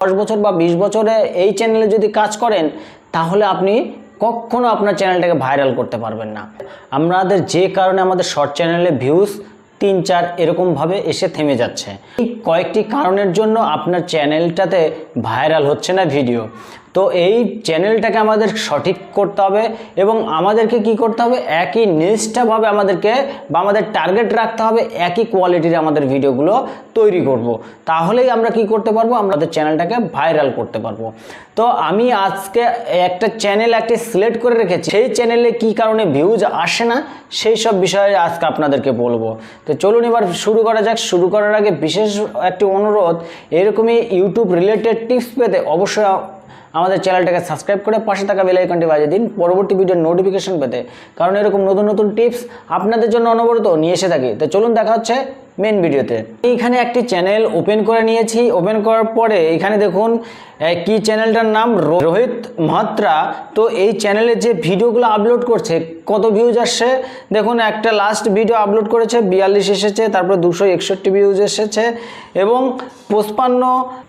দশ বছর বা বিশ বছরে এই চ্যানেলে যদি কাজ করেন, তাহলে আপনি কখনো আপনার চ্যানেলটাকে ভাইরাল করতে পারবেন না। আমাদের যে কারণে আমাদের শর্ট চ্যানেলে ভিউজ তিন, চার এরকমভাবে এসে থেমে যাচ্ছে। এই কয়েকটি কারণের জন্য আপনার চ্যানেলটাতে ভাইরাল হচ্ছে না ভিডিও তো এই চ্যানেলটাকে আমাদের সঠিক করতে হবে এবং আমাদেরকে কি করতে হবে? একই নিষ্ঠাভাবে আমাদেরকে বা আমাদের টার্গেট রাখতে হবে, একই কোয়ালিটির আমাদের ভিডিওগুলো তৈরি করব। তাহলেই আমরা কি করতে পারব? আমাদের চ্যানেলটাকে ভাইরাল করতে পারব। তো আমি আজকে একটা চ্যানেল একটি সিলেক্ট করে রেখেছি। সেই চ্যানেলে কি কারণে ভিউজ আসে না, সেই সব বিষয়ে আজকে আপনাদেরকে বলব। তো চলুন এবার শুরু করা যাক। শুরু করার আগে বিশেষ একটি অনুরোধ, এরকমই ইউটিউব রিলেটেড টিপস পেতে অবশ্যই আমাদের চ্যানেলটাকে সাবস্ক্রাইব করে পাশে থাকা বেল আইকনটি বাজিয়ে দিন পরবর্তী ভিডিওর নোটিফিকেশন পেতে। কারণ এরকম নতুন নতুন টিপস আপনাদের জন্য অনবরত নিয়ে এসে থাকি। তো চলুন দেখা হচ্ছে মেন ভিডিওতে এইখানে একটি চ্যানেল ওপেন করে নিয়েছি। ওপেন করার পরে এখানে দেখুন কি চ্যানেলটার নাম রোহিত মহাত্রা। তো এই চ্যানেলে যে ভিডিওগুলো আপলোড করছে, কত ভিউজ আসছে? দেখুন, একটা লাস্ট ভিডিও আপলোড করেছে, বিয়াল্লিশ এসেছে, তারপরে দুশো একষট্টি ভিউজ এসেছে এবং পঁচপান্ন,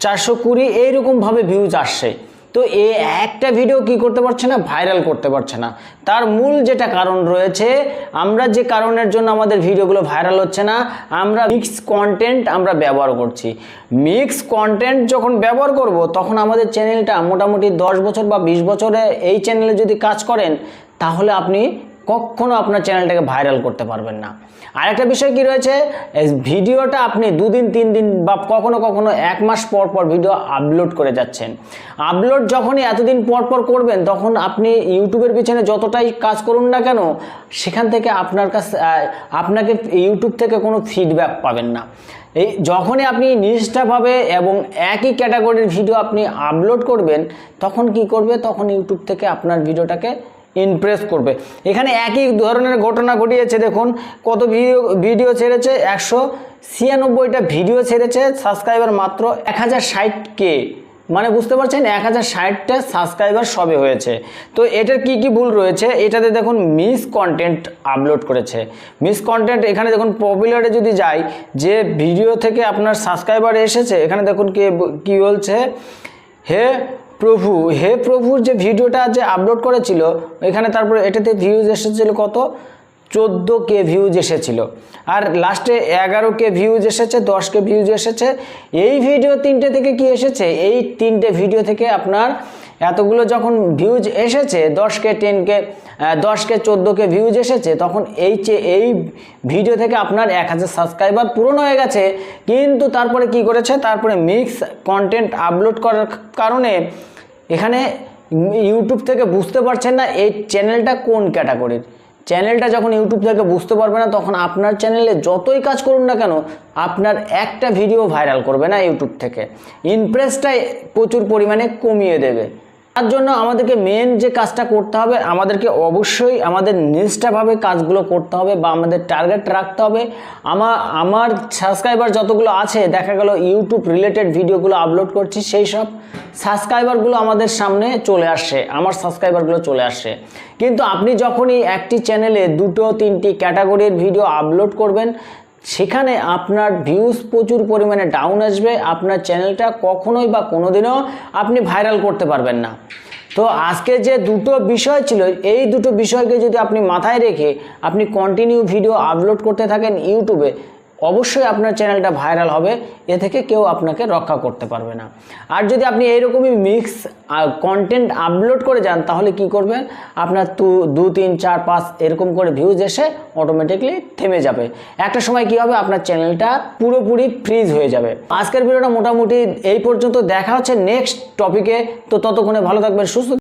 চারশো কুড়ি এইরকমভাবে ভিউজ আসছে। তো এ একটা ভিডিও কি করতে পারছে না? ভাইরাল করতে পারছে না। তার মূল যেটা কারণ রয়েছে, আমরা যে কারণের জন্য আমাদের ভিডিওগুলো ভাইরাল হচ্ছে না, আমরা মিক্স কন্টেন্ট আমরা ব্যবহার করছি। মিক্স কন্টেন্ট যখন ব্যবহার করব, তখন আমাদের চ্যানেলটা মোটামুটি দশ বছর বা বিশ বছরে এই চ্যানেলে যদি কাজ করেন, তাহলে আপনি কখনো আপনার চ্যানেলটাকে ভাইরাল করতে পারবেন না। আরেকটা বিষয় কি রয়েছে ভিডিওটা আপনি দুদিন তিন দিন বা কখনো কখনো এক মাস পর পর ভিডিও আপলোড করে যাচ্ছেন। আপলোড যখনই এতদিন পর পর করবেন, তখন আপনি ইউটিউবের পিছনে যতটাই কাজ করুন না কেন, সেখান থেকে আপনার কাছে আপনাকে ইউটিউব থেকে কোনো ফিডব্যাক পাবেন না। এই যখনই আপনি নিষ্ঠাভাবে এবং একই ক্যাটাগরির ভিডিও আপনি আপলোড করবেন, তখন কি করবে? তখন ইউটিউব থেকে আপনার ভিডিওটাকে ইমপ্রেস করবে। এখানে একই ধরনের ঘটনা ঘটিয়েছে, দেখুন, কত ভিডিও ভিডিও ছেড়েছে? একশো ছিয়ানব্বইটা ভিডিও ছেড়েছে সাবস্ক্রাইবার মাত্র এক হাজার ষাট কে মানে বুঝতে পারছেন, এক হাজার ষাটটা সাবস্ক্রাইবার সবে হয়েছে। তো এটার কি কি ভুল রয়েছে? এটাতে দেখুন মিস কন্টেন্ট আপলোড করেছে। মিস কন্টেন্ট এখানে দেখুন পপুলারে যদি যাই, যে ভিডিও থেকে আপনার সাবস্ক্রাইবার এসেছে, এখানে দেখুন কে কী বলছে? হে প্রভু, হে প্রভুর যে ভিডিওটা যে আপলোড করেছিল, এখানে তারপরে এটাতে ভিউজ এসেছিল কত? চোদ্দ কে ভিউজ এসেছিল। আর লাস্টে এগারো কে ভিউজ এসেছে দশ কে ভিউজ এসেছে। এই ভিডিও তিনটে থেকে কি এসেছে? এই তিনটে ভিডিও থেকে আপনার এতগুলো যখন ভিউজ এসেছে দশ কে টেন কে দশ কে চোদ্দ কে ভিউজ এসেছে, তখন এই যে এই ভিডিও থেকে আপনার এক হাজার সাবস্ক্রাইবার পূরণ হয়ে গেছে। কিন্তু তারপরে কি করেছে? তারপরে মিক্স কন্টেন্ট আপলোড করার কারণে এখানে ইউটিউব থেকে বুঝতে পারছেন না এই চ্যানেলটা কোন ক্যাটাগরির চ্যানেলটা যখন ইউটিউব থেকে বুঝতে পারবে না, তখন আপনার চ্যানেলে যতই কাজ করুন না কেন, আপনার একটা ভিডিও ভাইরাল করবে না ইউটিউব থেকে। ইমপ্রেসটাই প্রচুর পরিমাণে কমিয়ে দেবে। তার জন্য আমাদেরকে মেন যে কাজটা করতে হবে, আমাদেরকে অবশ্যই আমাদের নিষ্ঠাভাবে কাজগুলো করতে হবে বা আমাদের টার্গেট রাখতে হবে। আমার আমার সাবস্ক্রাইবার যতগুলো আছে, দেখা গেল ইউটিউব রিলেটেড ভিডিওগুলো আপলোড করছি, সেই সব সাবস্ক্রাইবারগুলো আমাদের সামনে চলে আসছে, আমার সাবস্ক্রাইবারগুলো চলে আসছে। কিন্তু আপনি যখনই একটি চ্যানেলে দুটো, তিনটি ক্যাটাগরির ভিডিও আপলোড করবেন সেখানে আপনার ভিউজ প্রচুর পরিমাণে ডাউন আসবে, আপনার চ্যানেলটা কখনোই বা কোনোদিনও আপনি ভাইরাল করতে পারবেন না। তো আজকে যে দুটো বিষয় ছিল, এই দুটো বিষয়কে যদি আপনি মাথায় রেখে আপনি কন্টিনিউ ভিডিও আপলোড করতে থাকেন ইউটিউবে অবশ্যই আপনার চ্যানেলটা ভাইরাল হবে, এ থেকে কেউ আপনাকে রক্ষা করতে পারবে না। আর যদি আপনি এইরকমই মিক্স কন্টেন্ট আপলোড করে যান, তাহলে কি করবেন? আপনার দু দু, তিন, চার, পাঁচ, এরকম করে ভিউজ এসে অটোমেটিকলি থেমে যাবে। একটা সময় কি হবে? আপনার চ্যানেলটা পুরোপুরি ফ্রিজ হয়ে যাবে। আজকের ভিডিওটা মোটামুটি এই পর্যন্ত। দেখা হচ্ছে নেক্সট টপিকে তো ততক্ষণে ভালো থাকবেন, সুস্থ